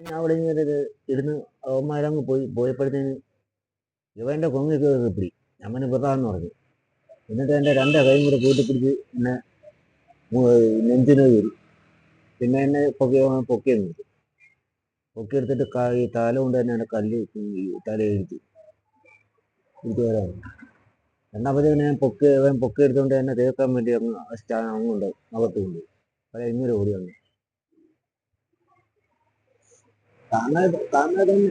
ഞാൻ അവിടെ ഇത് ഇരുന്ന് അവന്മാരങ്ങ് പോയി പോയപ്പോഴത്തേന് ഇവന്റെ കൊങ്ങി കയറി പിടി. ഞാൻ വിടാന്ന് പറഞ്ഞു. എന്നിട്ട് എന്റെ രണ്ട് കൈയും കൂടെ കൂട്ടിപ്പിടിച്ച് എന്നെ നെഞ്ചിന് കയറി പിന്നെ എന്നെ പൊക്കി പൊക്കിയെന്ന് കിട്ടി പൊക്കിയെടുത്തിട്ട് ഈ തല കൊണ്ട് തന്നെ എന്റെ കല്ല് തല എഴുതി രണ്ടാമത്തേന് ഞാൻ പൊക്കി അവൻ പൊക്കി എടുത്തുകൊണ്ട് എന്നെ തേക്കാൻ വേണ്ടി അങ്ങ് സ്റ്റാ അങ്ങുണ്ട് അകത്ത് കൊണ്ട് അതെ ഇങ്ങനെ ഓടി വന്നു. താങ്കൾ താങ്കൾ തന്നെ.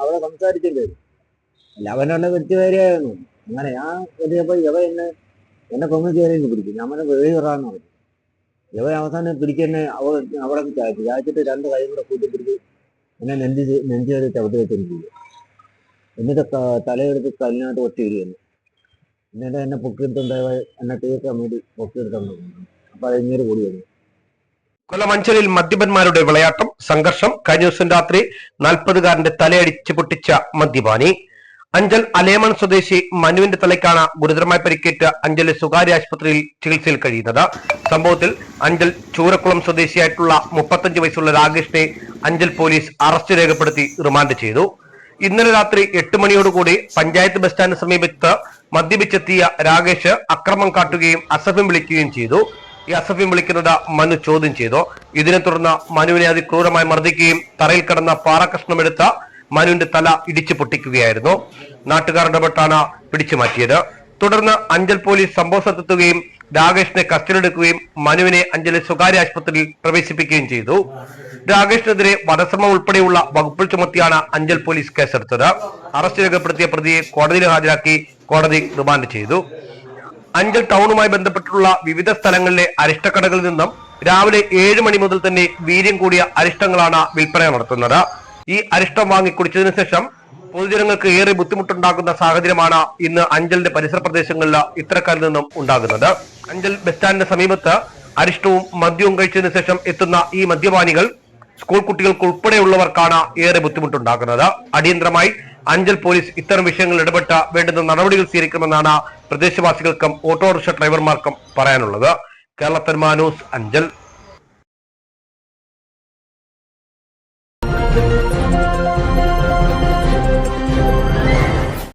അവിടെ സംസാരിച്ചില്ലേ അല്ല അവനുള്ള വ്യക്തിപരമായിരുന്നു അങ്ങനെ ഞാൻ എത്തിയപ്പോ ഇവ എന്നെ എന്നെ കൊന്നു കയറി പിടിക്കും അവനെ വെളി കയറാന്ന് പറഞ്ഞു. ഇവ അവസാനം പിടിക്കെന്നെ അവ അവിടെ ചായച്ചു ചായച്ചിട്ട് രണ്ട് കൈ കൂടെ കൂട്ടി പിടിച്ച് എന്നെ നെഞ്ചി നെഞ്ചി വരെ ചവിട്ടി വെച്ചിരിക്കുന്നു എന്നിട്ട് തലയെടുത്ത് കല്ലിനകത്ത് ഒറ്റ ഇരിക്കുന്നു എന്നിട്ട് എന്നെ പൊക്കിയെടുത്തുണ്ടായ എന്നെ തീർക്കാൻ വേണ്ടി പൊക്കിയെടുത്തുണ്ടായിരുന്നു അപ്പൊ അത് ഇങ്ങനെ കൂടി വന്നു. കൊല്ലമഞ്ചലിൽ മദ്യപന്മാരുടെ വിളയാട്ടം സംഘർഷം കഴിഞ്ഞ ദിവസം രാത്രി നാൽപ്പതുകാരന്റെ തലയടിച്ച് പൊട്ടിച്ച മദ്യപാനി. അഞ്ചൽ അലേമൺ സ്വദേശി മനുവിന്റെ തലയ്ക്കാണ് ഗുരുതരമായി പരിക്കേറ്റ അഞ്ചലിലെ സ്വകാര്യ ആശുപത്രിയിൽ ചികിത്സയിൽ കഴിയുന്നത്. സംഭവത്തിൽ അഞ്ചൽ ചൂരക്കുളം സ്വദേശിയായിട്ടുള്ള മുപ്പത്തഞ്ച് വയസ്സുള്ള രാകേഷിനെ അഞ്ചൽ പോലീസ് അറസ്റ്റ് രേഖപ്പെടുത്തി റിമാൻഡ് ചെയ്തു. ഇന്നലെ രാത്രി എട്ട് മണിയോടുകൂടി പഞ്ചായത്ത് ബസ് സ്റ്റാൻഡിന് സമീപത്ത് മദ്യപിച്ചെത്തിയ രാകേഷ് അക്രമം കാട്ടുകയും അസഭ്യം വിളിക്കുകയും ചെയ്തു. അസഭ്യം വിളിക്കുന്നത് മനു ചോദ്യം ചെയ്തു. ഇതിനെ തുടർന്ന് മനുവിനെ അതിക്രൂരമായി മർദ്ദിക്കുകയും തറയിൽ കിടന്ന പാറകഷ്ണമെടുത്ത മനുവിന്റെ തല ഇടിച്ചു പൊട്ടിക്കുകയായിരുന്നു. നാട്ടുകാർ ഇടപെട്ടാണ് പിടിച്ചു മാറ്റിയത്. തുടർന്ന് അഞ്ചൽ പോലീസ് സംഭവ സ്ഥലത്തെത്തുകയും രാകേഷിനെ കസ്റ്റഡിയെടുക്കുകയും മനുവിനെ അഞ്ചലിൽ സ്വകാര്യ ആശുപത്രിയിൽ പ്രവേശിപ്പിക്കുകയും ചെയ്തു. രാകേഷിനെതിരെ വധശ്രമം ഉൾപ്പെടെയുള്ള വകുപ്പിൽ ചുമത്തിയാണ് അഞ്ചൽ പോലീസ് കേസെടുത്തത്. അറസ്റ്റ് രേഖപ്പെടുത്തിയ പ്രതിയെ കോടതിയിൽ ഹാജരാക്കി കോടതി റിമാൻഡ് ചെയ്തു. അഞ്ചൽ ടൗണുമായി ബന്ധപ്പെട്ടുള്ള വിവിധ സ്ഥലങ്ങളിലെ അരിഷ്ടക്കടകളിൽ നിന്നും രാവിലെ ഏഴ് മണി മുതൽ തന്നെ വീര്യം കൂടിയ അരിഷ്ടങ്ങളാണ് വിൽപ്പന നടത്തുന്നത്. ഈ അരിഷ്ടം വാങ്ങി കുടിച്ചതിനു ശേഷം പൊതുജനങ്ങൾക്ക് ഏറെ ബുദ്ധിമുട്ടുണ്ടാകുന്ന സാഹചര്യമാണ് ഇന്ന് അഞ്ചലിന്റെ പരിസര പ്രദേശങ്ങളിൽ ഇത്തരക്കാരിൽ നിന്നും ഉണ്ടാകുന്നത്. അഞ്ചൽ ബസ് സ്റ്റാൻഡിന് സമീപത്ത് അരിഷ്ടവും മദ്യവും കഴിച്ചതിനു ശേഷം എത്തുന്ന ഈ മദ്യപാനികൾ സ്കൂൾ കുട്ടികൾക്ക് ഉൾപ്പെടെയുള്ളവർക്കാണ് ഏറെ ബുദ്ധിമുട്ടുണ്ടാക്കുന്നത് അടിയന്തരമായി അഞ്ചൽ പോലീസ് ഇത്തരം വിഷയങ്ങളിൽ ഇടപെട്ട വേണ്ടുന്ന നടപടികൾ സ്വീകരിക്കണമെന്നാണ് പ്രദേശവാസികൾക്കും ഓട്ടോറിക്ഷ ഡ്രൈവർമാർക്കും പറയാനുള്ളത്. കേരളത്തന്മാ ന്യൂസ് അഞ്ചൽ.